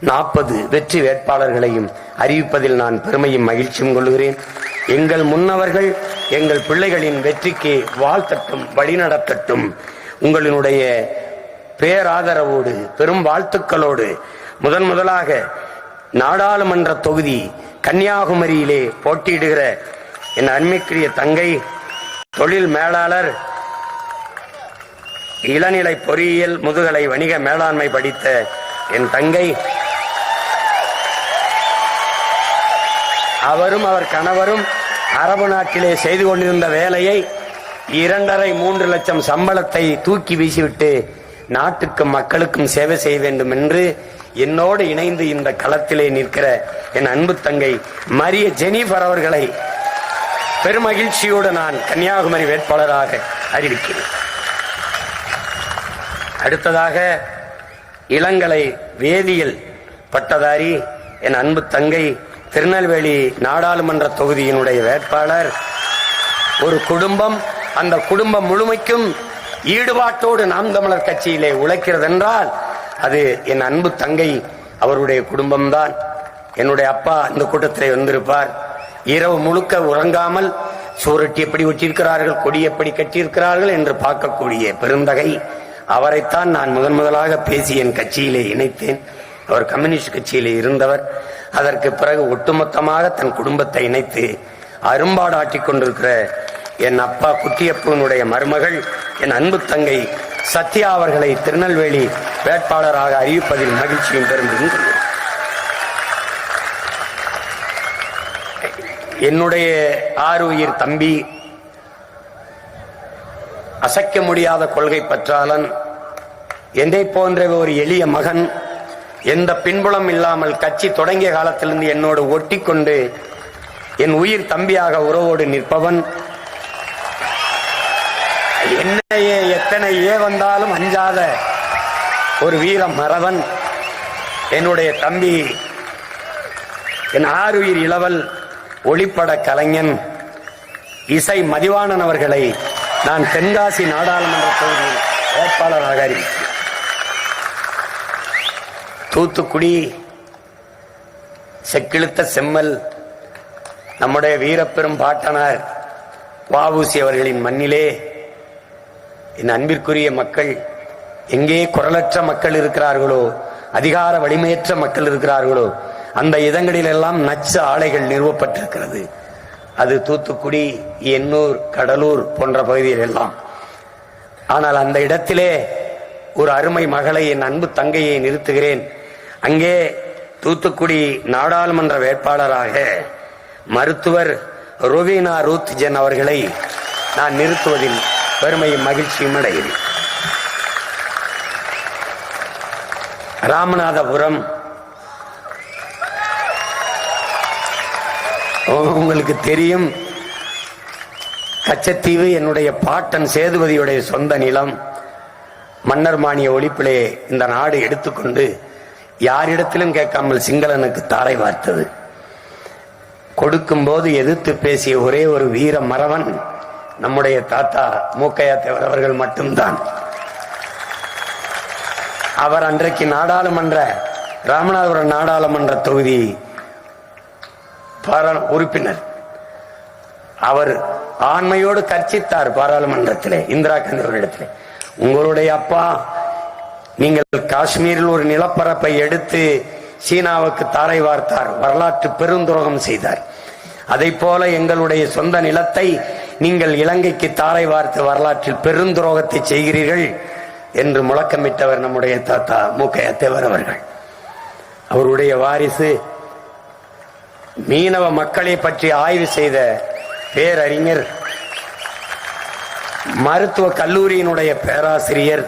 நாற்பது வெற்றி வேட்பாளர்களையும் அறிவிப்பதில் நான் பெருமையும் மகிழ்ச்சியும் கொள்கிறேன். எங்கள் முன்னவர்கள் எங்கள் பிள்ளைகளின் வெற்றிக்கு வாழ்த்தட்டும் வழிநடத்தட்டும். உங்களினுடைய பேராதரவோடு பெரும் வாழ்த்துக்களோடு முதன் முதலாக நாடாளுமன்ற தொகுதி கன்னியாகுமரியிலே போட்டியிடுகிற என் அன்மைக்குரிய தங்கை தொழில் மேலாளர் இளநிலை பொறியியல் முதுகலை வணிக மேலாண்மை படித்த என் தங்கை அவரும் அவர் கணவரும் அரபு நாட்டிலே செய்து கொண்டிருந்த வேலையை இரண்டரை மூன்று லட்சம் சம்பளத்தை தூக்கி வீசிவிட்டு நாட்டுக்கும் மக்களுக்கும் சேவை செய்ய வேண்டும் என்று என்னோடு இணைந்து இந்த களத்திலே நிற்கிற என் அன்பு தங்கை மரிய ஜெனிஃபர் அவர்களை பெருமகிழ்ச்சியோடு நான் கன்னியாகுமரி வேட்பாளராக அறிவிக்கிறேன். அடுத்ததாக இளங்கலை வேதியியல் பட்டதாரி என் அன்பு தங்கை திருநெல்வேலி நாடாளுமன்ற தொகுதியினுடைய வேட்பாளர். ஒரு குடும்பம் அந்த குடும்பம் முழுமைக்கும் ஈடுபாட்டோடு நாம் தமிழர் கட்சியிலே உழைக்கிறது என்றால் அது என் அன்பு தங்கை அவருடைய குடும்பம்தான். என்னுடைய அப்பா இந்த கூட்டத்தில் வந்திருப்பார். இரவு முழுக்க உறங்காமல் சூரட்டி எப்படி ஒட்டியிருக்கிறார்கள் கொடி எப்படி கட்டியிருக்கிறார்கள் என்று பார்க்கக்கூடிய பெருந்தகை. அவரைத்தான் நான் முதன் முதலாக பேசி என் கட்சியிலே இணைத்தேன். அவர் கம்யூனிஸ்ட் கட்சியிலே இருந்தவர். அதற்கு பிறகு ஒட்டுமொத்தமாக தன் குடும்பத்தை இணைத்து அரும்பாடாட்டி கொண்டிருக்கிற என் அப்பா குட்டியப்பனுடைய மருமகள் என் அன்பு தங்கை சத்யா அவர்களை திருநெல்வேலி வேட்பாளராக அறிவிப்பதில் மகிழ்ச்சியும் பெருந்தும் என்னுடைய ஆறு உயிர் தம்பி அசைக்க முடியாத கொள்கை பற்றாளன் என்னை போன்ற ஒரு எளிய மகன் எந்த பின்புலம் இல்லாமல் கட்சி தொடங்கிய காலத்திலிருந்து என்னோடு ஒட்டி கொண்டு என் உயிர் தம்பியாக உறவோடு நிற்பவன். என்னையே எத்தனை ஏ வந்தாலும் அஞ்சாத ஒரு வீர மறவன். என்னுடைய தம்பி என் ஆறுயிர் இளவல் ஒளிப்பட கலைஞன். இசை மதிவாணன் அவர்களை நான் தென்காசி நாடாளுமன்ற தொகுதியில் வேட்பாளராக அறிவித்தேன். தூத்துக்குடி செக்கிழுத்த செம்மல் நம்முடைய வீரப்பெரும் பாட்டனார் வாவூசி அவர்களின் மண்ணிலே. என் அன்பிற்குரிய மக்கள் எங்கே குரலற்ற மக்கள் இருக்கிறார்களோ அதிகார வலிமையற்ற மக்கள் இருக்கிறார்களோ அந்த இடங்களிலெல்லாம் நச்சு ஆலைகள் நிறுவப்பட்டிருக்கிறது. அது தூத்துக்குடி எண்ணூர் கடலூர் போன்ற பகுதியில் எல்லாம் ஆனால் அந்த இடத்திலே ஒரு அருமை மகளை என் அன்பு தங்கையை நிறுத்துகிறேன். அங்கே தூத்துக்குடி நாடாளுமன்ற வேட்பாளராக மருத்துவர் ருவீனா ரூத் ஜென் அவர்களை நான் நிறுத்துவதில் பெருமையும் மகிழ்ச்சியும் அடைகிறேன். ராமநாதபுரம். உங்களுக்கு தெரியும். கச்சத்தீவு என்னுடைய பாட்டன் சேதுபதியுடைய சொந்த நிலம். மன்னர் மானிய ஒழிப்பிலே இந்த நாடு எடுத்துக்கொண்டு யாரிடத்திலும் கேட்காமல் சிங்களனுக்கு தாரை வார்த்தது. கொடுக்கும்போது எதிர்த்து பேசிய ஒரே ஒரு வீர மறவன் நம்முடைய தாத்தா மூக்கையா தேவர் அவர்கள் மட்டும்தான். அவர் அன்றைக்கு நாடாளுமன்ற ராமநாதபுரம் நாடாளுமன்ற தொகுதி உறுப்பினர். அவர் ஆண்மையோடு கர்ச்சித்தார் பாராளுமன்றத்திலே இந்திரா காந்தி அவரிடத்திலே உங்களுடைய அப்பா நீங்கள் காஷ்மீரில் ஒரு நிலப்பரப்பை எடுத்து சீனாவுக்கு தாரை வார்த்தார். வரலாற்று பெருந்துரோகம் செய்தார். அதை போல எங்களுடைய சொந்த நிலத்தை நீங்கள் இலங்கைக்கு தாரை வார்த்து வரலாற்றில் பெருந்துரோகத்தை செய்கிறீர்கள் என்று முழக்கமிட்டவர் நம்முடைய தாத்தா மூக்கைய தேவர் அவர்கள். அவருடைய வாரிசு மீனவ மக்களை பற்றி ஆய்வு செய்த பேரறிஞர் மருத்துவ கல்லூரியினுடைய பேராசிரியர்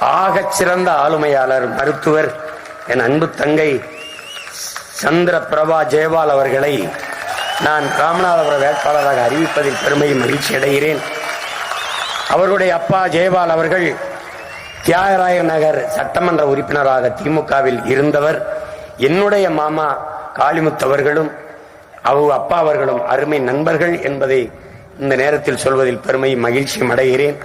ஆகச் சிறந்த ஆளுமையாளர் மருத்துவர் என் அன்பு தங்கை சந்திர பிரபா ஜெயபால் அவர்களை நான் ராமநாதபுர வேட்பாளராக அறிவிப்பதில் பெருமையும் மகிழ்ச்சி அடைகிறேன். அவருடைய அப்பா ஜெயபால் அவர்கள் தியாகராய நகர் சட்டமன்ற உறுப்பினராக திமுகவில் இருந்தவர். என்னுடைய மாமா காளிமுத்தவர்களும் அவ அப்பா அவர்களும் அருமை நண்பர்கள் என்பதை இந்த நேரத்தில் சொல்வதில் பெருமையும் மகிழ்ச்சியும் அடைகிறேன்.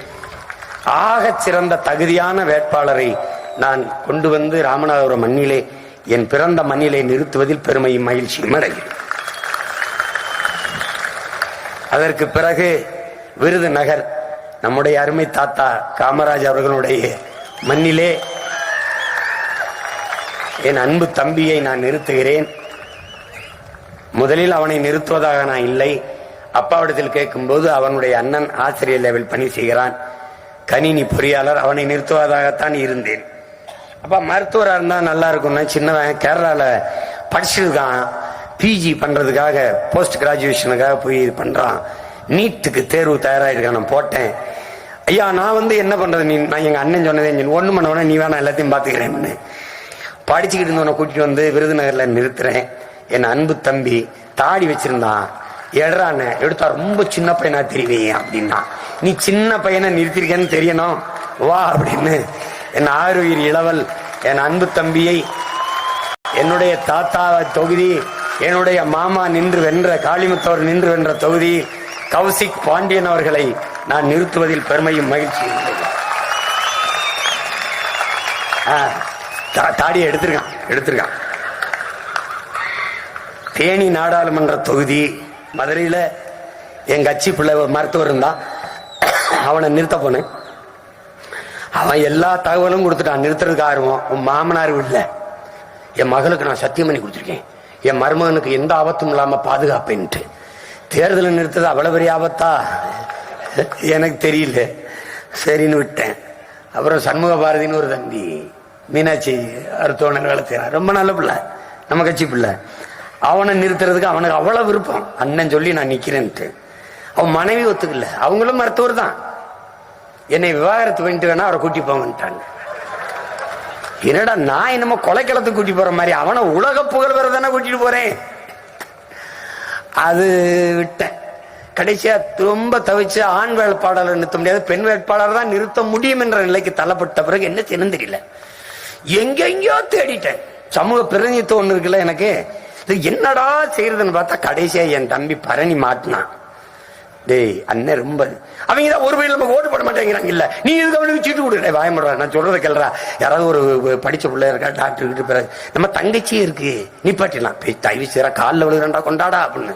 ஆக சிறந்த தகுதியான வேட்பாளரை நான் கொண்டு வந்து ராமநாதபுரம் மண்ணிலே என் பிறந்த மண்ணிலே நிறுத்துவதில் பெருமையும் மகிழ்ச்சியும் அடைகிறேன். அதற்கு பிறகு விருதுநகர் நம்முடைய அருமை தாத்தா காமராஜ் அவர்களுடைய மண்ணிலே என் அன்பு தம்பியை நான் நிறுத்துகிறேன். முதலில் அவனை நிறுத்துவதாக நான் இல்லை. அப்பாவிடத்தில் கேட்கும்போது அவனுடைய அண்ணன் ஆசிரியர் லெவல் பணி செய்கிறான். கணினி பொறியாளர் அவனை நிறுத்துவதாகத்தான் இருந்தேன். அப்போ மருத்துவராக இருந்தால் நல்லா இருக்கும்னா சின்னவன் கேரளாவில் படிச்சிருக்கான். பிஜி பண்ணுறதுக்காக போஸ்ட் கிராஜுவேஷனுக்காக போய் இது பண்ணுறான் நீட்டுக்கு தேர்வு தயாராகிருக்கான் நான் போட்டேன். ஐயா நான் வந்து என்ன பண்ணுறது நீ நான் எங்கள் அண்ணன் சொன்னதே ஒன்று பண்ண நீ வேணா எல்லாத்தையும் பாத்துக்கிறேன் படிச்சுக்கிட்டு இருந்தவனை கூட்டிகிட்டு வந்து விருதுநகரில் நிறுத்துறேன். என் அன்பு தம்பி தாடி வச்சுருந்தான். எடுறான்னு எடுத்தா ரொம்ப சின்ன பையனா தெரியுவீங்க அப்படின்னா. நீ சின்ன பையனை நிறுத்திருக்கேன்னு தெரியணும். வா அப்படின்னு. என் ஆறுயிர் இளவல் என் அன்பு தம்பியை என்னுடைய தாத்தா தொகுதி என்னுடைய மாமா நின்று வென்ற காளிமுத்தவர் நின்று வென்ற தொகுதி கௌசிக் பாண்டியன் அவர்களை நான் நிறுத்துவதில் பெருமையும் மகிழ்ச்சியும் தா- தாடியை எடுத்திருக்கான் எடுத்திருக்கான். தேனி நாடாளுமன்ற தொகுதி மதுரையில் என் கட்சி பிள்ளை மருத்துவர் இருந்தான். அவனை நிறுத்த போனேன். அவன் எல்லா தகவலும் கொடுத்துட்டான். நிறுத்துறதுக்கு ஆர்வம் உன் மாமனார் இல்லை என் மகளுக்கு நான் சத்தியம் பண்ணி கொடுத்துருக்கேன். என் மருமகனுக்கு எந்த ஆபத்தும் இல்லாம பாதுகாப்பேன்ட்டு. தேர்தலை நிறுத்தது அவ்வளவு பெரிய ஆபத்தா? எனக்கு தெரியல. சரின்னு விட்டேன். அப்புறம் சண்முக பாரதின்னு ஒரு தம்பி மீனாட்சி அருத்தோணன் வேலை ரொம்ப நல்ல பிள்ளை. நம்ம கட்சி பிள்ளை. அவனை நிறுத்துறதுக்கு அவனுக்கு அவ்வளவு விருப்பம். அண்ணன் சொல்லி நான் நிக்கிறேன்ட்டு. அவன் மனைவி ஒத்துக்கல. அவங்களும் மருத்துவர் தான். என்னை விவாகரத்து பண்ணிட்டு வேணா அவரை கூட்டி போங்கன்ட்டாங்க. என்னடா நான் என்னமோ கொலைக்களத்துக்கு கூட்டி போற மாதிரி அவனை உலக புகழ் தானே கூட்டிட்டு போறேன். அது விட்டேன். கடைசியா ரொம்ப தவிச்சு ஆண் வேட்பாளர் நிறுத்த முடியாது பெண் வேட்பாளர் தான் நிறுத்த முடியும் என்ற நிலைக்கு தள்ளப்பட்ட பிறகு என்ன செய்யணும் தெரியல. எங்கெங்கயோ தேடிட்டேன். சமூக பிரதிநிதித்துவம் ஒண்ணு இருக்குல்ல எனக்கு. இது என்னடா செய்யறதுன்னு பார்த்தா கடைசியா என் தம்பி பரணி மாட்டினான். டேய் அண்ணன் ரொம்ப அவங்க தான் ஒரு வயதில் நமக்கு ஓட்டு போட மாட்டேங்கிறாங்க. இல்ல நீ இதுக்கு அவனுக்கு சீட்டு கொடுக்குற? வாயமுடுறா நான் சொல்றத கேள்றா யாராவது ஒரு படிச்ச பிள்ளை இருக்கா டாக்டர் கிட்ட பிறகு நம்ம தங்கச்சி இருக்கு நிப்பாட்டிடலாம். போய் தயவு செய்யறா காலில் விழுகிறா கொண்டாடா அப்படின்னு.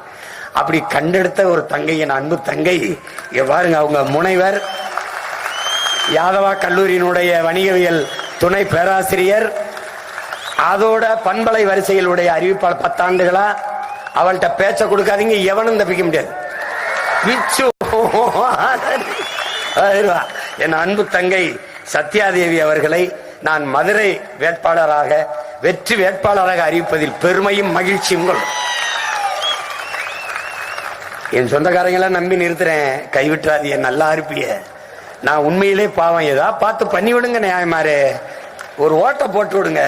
அப்படி கண்டெடுத்த ஒரு தங்கை என் அன்பு தங்கை இங்க அவங்க முனைவர் யாதவா கல்லூரியினுடைய வணிகவியல் துணை பேராசிரியர் அதோட பண்பலை வரிசையிலுடைய அறிவிப்பாளர் பத்தாண்டுகளா அவள்கிட்ட பேச்ச கொடுக்காதீங்க எவனும் தப்பிக்க முடியாது. பிச்சு என் அன்பு தங்கை சத்யாதேவி அவர்களை நான் மதுரை வேட்பாளராக வெற்றி வேட்பாளராக அறிவிப்பதில் பெருமையும் மகிழ்ச்சியும் கொள்ளும் என் சொந்தக்காரங்களாம் நம்பி நிறுத்துறேன். கைவிட்டுறாதிய நல்லா இருப்பிய. நான் உண்மையிலே பாவம். ஏதா பார்த்து பண்ணி விடுங்க நியாயமாரு. ஒரு ஓட்டை போட்டு விடுங்க.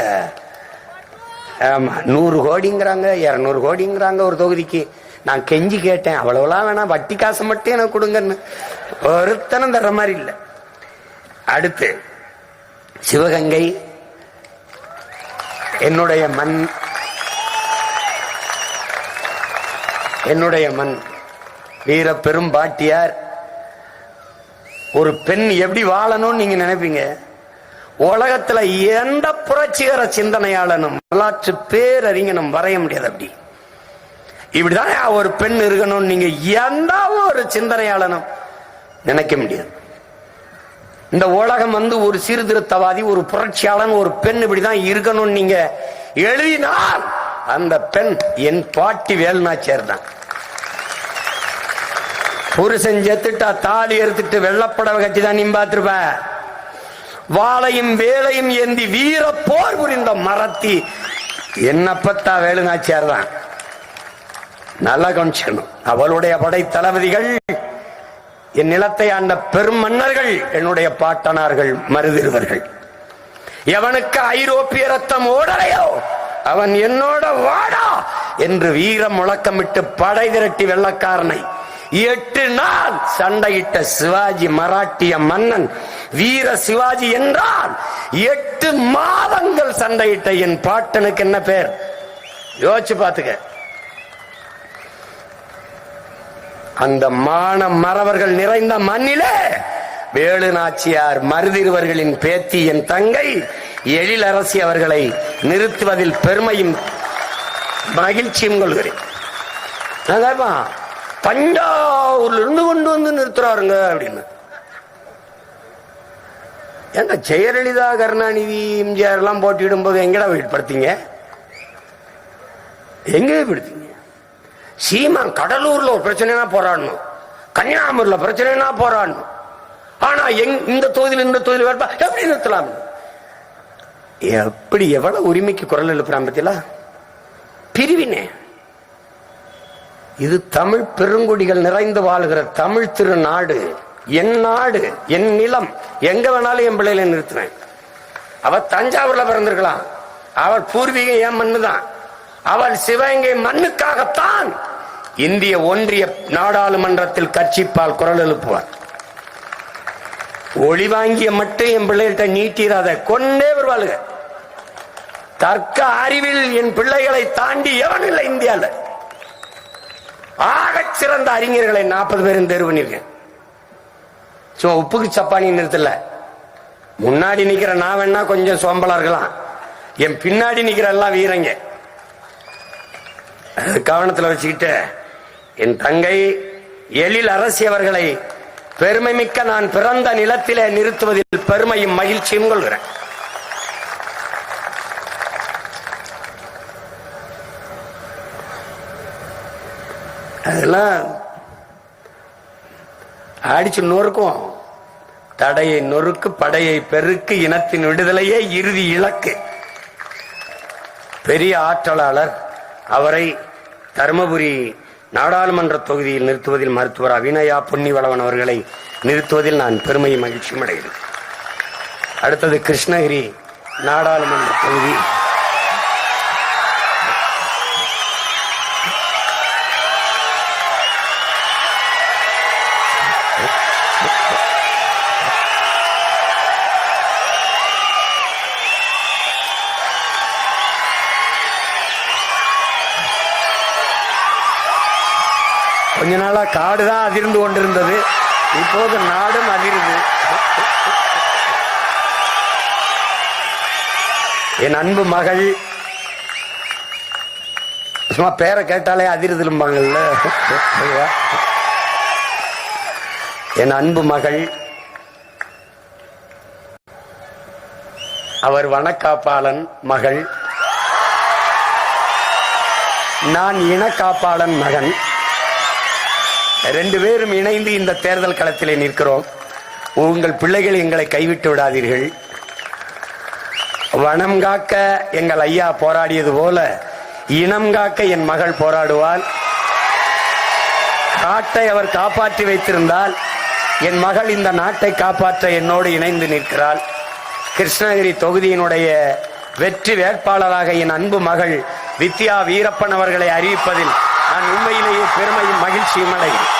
ஆமா நூறு கோடிங்கிறாங்க இரநூறு கோடிங்கிறாங்க ஒரு தொகுதிக்கு. நான் கெஞ்சி கேட்டேன். அவ்வளவுலாம் வேணாம் வட்டி காசு மட்டும் எனக்கு கொடுங்கன்னு. ஒருத்தனம் தர்ற மாதிரி இல்லை. அடுத்து சிவகங்கை. என்னுடைய மண். என்னுடைய மண். வீர பெரும் பாட்டியார். ஒரு பெண் எப்படி வாழணும்னு நீங்க நினைப்பீங்க? உலகத்துல எந்த புரட்சிகர சிந்தனையாளனும் வரலாற்று பேரறிஞனும் வரைய முடியாது அப்படி. இப்படிதான் ஒரு பெண் இருக்கணும்னு நீங்க எந்த ஒரு சிந்தனையாளனும் நினைக்க முடியாது. இந்த உலகம் வந்து ஒரு சீர்திருத்தவாதி ஒரு புரட்சியாளன் ஒரு பெண் இப்படிதான் இருக்கணும். நீங்க எழுதினால் அந்த பெண் என் பாட்டி வேலுநாச்சியார் தான் புருஷன் செத்துட்டா தாலி எடுத்துட்டு வெள்ளப்படவை கட்டி தான் நீ பார்த்திருப்ப. வாளையும் வேலையும் ஏந்தி வீர போர் புரிந்த மரத்தி என்னப்பத்தா வேலுநாச்சியார் தான் நல்லா கவனிச்சுக்கணும். அவளுடைய படை தளபதிகள் என் நிலத்தை ஆண்ட பெரும் மன்னர்கள் என்னுடைய பாட்டனார்கள் மருதிருவர்கள். எவனுக்கு ஐரோப்பிய ரத்தம் ஓடலையோ அவன் என்னோட வாடா என்று வீரம் முழக்கமிட்டு படை திரட்டி வெள்ளக்காரனை. எட்டு நாள் சண்டையிட்ட சிவாஜி மராட்டிய மன்னன் வீர சிவாஜி என்றால் எட்டு மாதங்கள் சண்டையிட்ட என் பாட்டனுக்கு என்ன பேர்? யோசிச்சு பாத்துக்க அந்த மான மறவர்கள் நிறைந்த மண்ணிலே வேலு நாச்சியார் மருதிருவர்களின் பேத்தி என் தங்கை எழிலரசி அவர்களை நிறுத்துவதில் பெருமையும் மகிழ்ச்சியும் கொள்கிறேன். அதான்ப்பா, தஞ்சாவூர்ல இருந்து கொண்டு வந்து நிறுத்துறாருங்க அப்படின்னு. எங்க ஜெயலலிதா கருணாநிதி எம்ஜிஆர் எல்லாம் போட்டியிடும் போது எங்கடா வெளிப்படுத்தீங்க எங்க வெளிப்படுத்தீங்க சீமான் கடலூர்ல ஒரு பிரச்சனைனா போராடணும். கன்னியாகுமரியில பிரச்சனைனா போராடணும். ஆனா எங் இந்த தொகுதியில் இந்த தொகுதியில் வேட்பா எப்படி நிறுத்தலாம்? எப்படி எவ்வளவு உரிமைக்கு குரல் எழுப்புறான் பத்தியா பிரிவினே. இது தமிழ் பெருங்குடிகள் நிறைந்து வாழ்கிற தமிழ் திருநாடு. என் நாடு என் நிலம். எங்க வேணாலும் என் பிள்ளையில நிறுத்தினேன் அவ தஞ்சாவூர்ல பிறந்திருக்கலாம். அவள் பூர்வீகம் என் மண்ணுதான். அவள் சிவகங்கை மண்ணுக்காகத்தான் இந்திய ஒன்றிய நாடாளுமன்றத்தில் கட்சிப்பால் குரல் எழுப்புவார் ஒளி வாங்கிய மட்டும் என் பிள்ளைகிட்ட நீட்டிராத கொண்டே வருவாளுங்க. தர்க்க அறிவில் என் பிள்ளைகளை தாண்டி எவன் இல்லை இந்தியாவில் ஆக சிறந்த அறிஞர்களை நாற்பது பேரும் தேர்வு பண்ணியிருக்கேன் சும்மா உப்புக்கு சப்பானி நிறுத்தல. முன்னாடி நிக்கிற நான் வேணா கொஞ்சம் சோம்பலா இருக்கலாம். என் பின்னாடி நிக்கிற எல்லாம் வீரங்க. கவனத்தில் வச்சுக்கிட்டு என் தங்கை எழில் அரசி அவர்களை பெருமை மிக்க நான் பிறந்த நிலத்திலே நிறுத்துவதில் பெருமையும் மகிழ்ச்சியும் கொள்கிறேன். அதெல்லாம் அடிச்சு நொறுக்கும். தடையை நொறுக்கு படையை பெருக்கு இனத்தின் விடுதலையே இறுதி இலக்கு. பெரிய ஆற்றலாளர் அவரை தருமபுரி நாடாளுமன்ற தொகுதியில் நிறுத்துவதில் மருத்துவர் அபிநயா பொன்னிவளவன் அவர்களை நிறுத்துவதில் நான் பெருமையும் மகிழ்ச்சியும் அடைகிறேன். அடுத்தது கிருஷ்ணகிரி நாடாளுமன்ற தொகுதி. காடுதான் காடு தான் அதிர்ந்து கொண்டிருந்தது. இப்போது நாடும் அதிருது. என் அன்பு மகள் சும்மா பேரை கேட்டாலே அதிருதும்பாங்கல்ல. என் அன்பு மகள் அவர் வனக்காப்பாளன் மகள். நான் இனக்காப்பாளன் மகன். ரெண்டு பேரும் இணைந்து இந்த தேர்தல் களத்திலே நிற்கிறோம். உங்கள் பிள்ளைகள் எங்களை கைவிட்டு விடாதீர்கள். வனம் காக்க எங்கள் ஐயா போராடியது போல இனம் காக்க என் மகள் போராடுவாள். நாட்டை அவர் காப்பாற்றி வைத்திருந்தால் என் மகள் இந்த நாட்டை காப்பாற்ற என்னோடு இணைந்து நிற்கிறாள். கிருஷ்ணகிரி தொகுதியினுடைய வெற்றி வேட்பாளராக என் அன்பு மகள் வித்யா வீரப்பன் அவர்களை அறிவிப்பதில் நான் உண்மையிலேயே பெருமையும் மகிழ்ச்சியும் அடைகிறேன்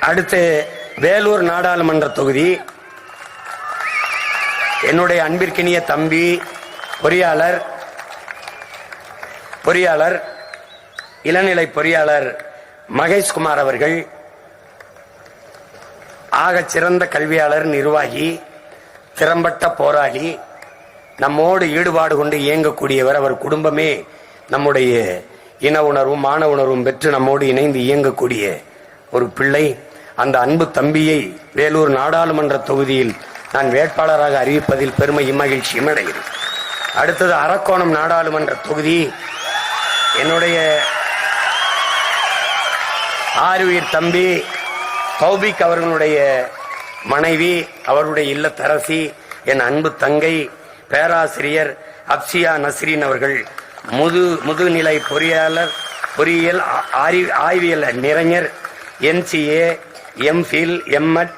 அடுத்து வேலூர் நாடாளுமன்ற தொகுதி. என்னுடைய அன்பிற்கினிய தம்பி பொறியாளர் பொறியாளர் இளநிலை பொறியாளர் மகேஷ்குமார் அவர்கள் ஆகச் சிறந்த கல்வியாளர் நிர்வாகி திறம்பட்ட போராளி நம்மோடு ஈடுபாடு கொண்டு இயங்கக்கூடியவர். அவர் குடும்பமே நம்முடைய இன உணர்வும் மான உணர்வும் பெற்று நம்மோடு இணைந்து இயங்கக்கூடிய ஒரு பிள்ளை. அந்த அன்பு தம்பியை வேலூர் நாடாளுமன்ற தொகுதியில் நான் வேட்பாளராக அறிவிப்பதில் பெருமையும் மகிழ்ச்சியும் அடைகிறேன் அடுத்தது அரக்கோணம் நாடாளுமன்ற தொகுதி. என்னுடைய ஆறுயிர் தம்பி தௌபிக் அவர்களுடைய மனைவி அவருடைய இல்லத்தரசி என் அன்பு தங்கை பேராசிரியர் அப்சியா நஸ்ரீன் அவர்கள். முது முதுநிலை பொறியாளர் பொறியியல் ஆய்வியல் நிறைஞர் என்சிஏ எம்ஃபில் எம்எட்